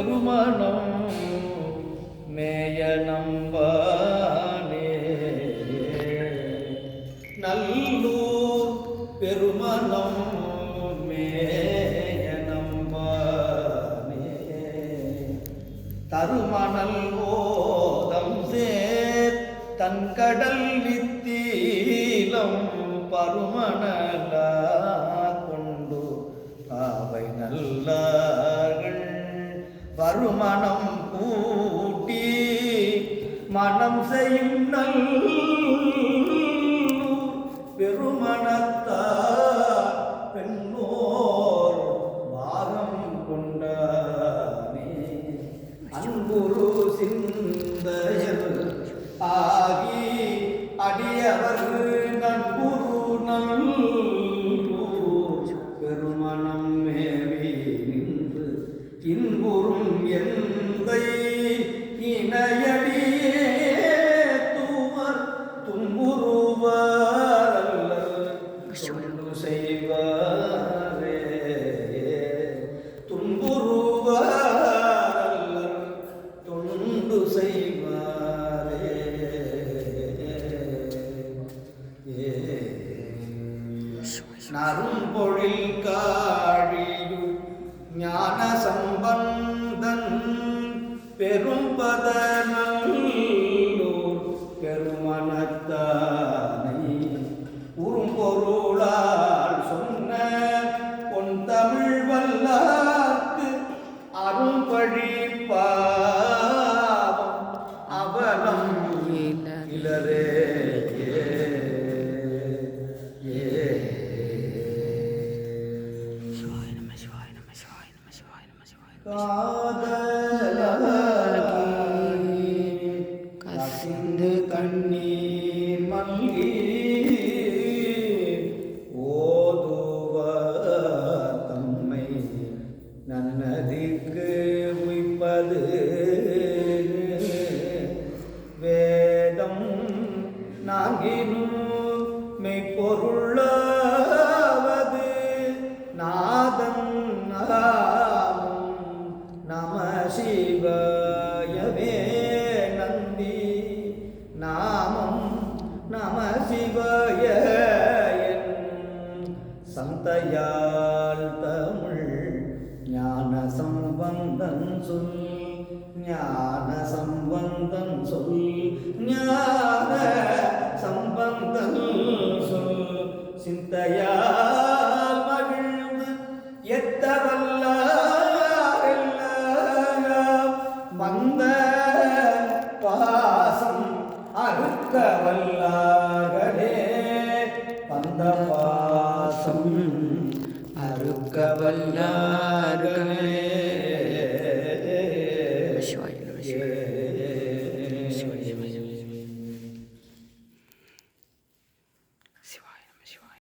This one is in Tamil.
பெருமணம் மேய நம்பானே நல்லூர் பெருமணம் மேய நம்பானே தருமணல் ஓதம் சேர் தன்கடல் வித்தீலம் பருமணலா வருமனம் கூட்டி மனம் செய்யும் நல் பெருமணத்தா பெண்ணோர் பாகம் கொண்டானே. அன்புரு சிந்தையல் எந்தை இணையடியே தூவர் துன்புறுவர் செய்வாரே துன்புறுவர் தொண்டு செய்வாரே. நரும்பொழில் கா கசிந்து கண்ணீர் மல்கி ஓதுவ தம்மை நன்னதிக்கு உய்ப்பது. வேதம் நாங்கினும் மெய்ப்பொருள்ள சந்தையால் தமிழ் ஞான சம்பந்தன் சொல் ஞான சம்பந்தன் சொல் ஞான சம்பந்தன் சொல். சிந்தையால் மகிழ்ந்து எத்தவல்லாரெல்லாம் மந்த பாசம் அறுக்க வல்லார்களே வந்த பாசம் அறுக்க வல்லார்களே சிவாய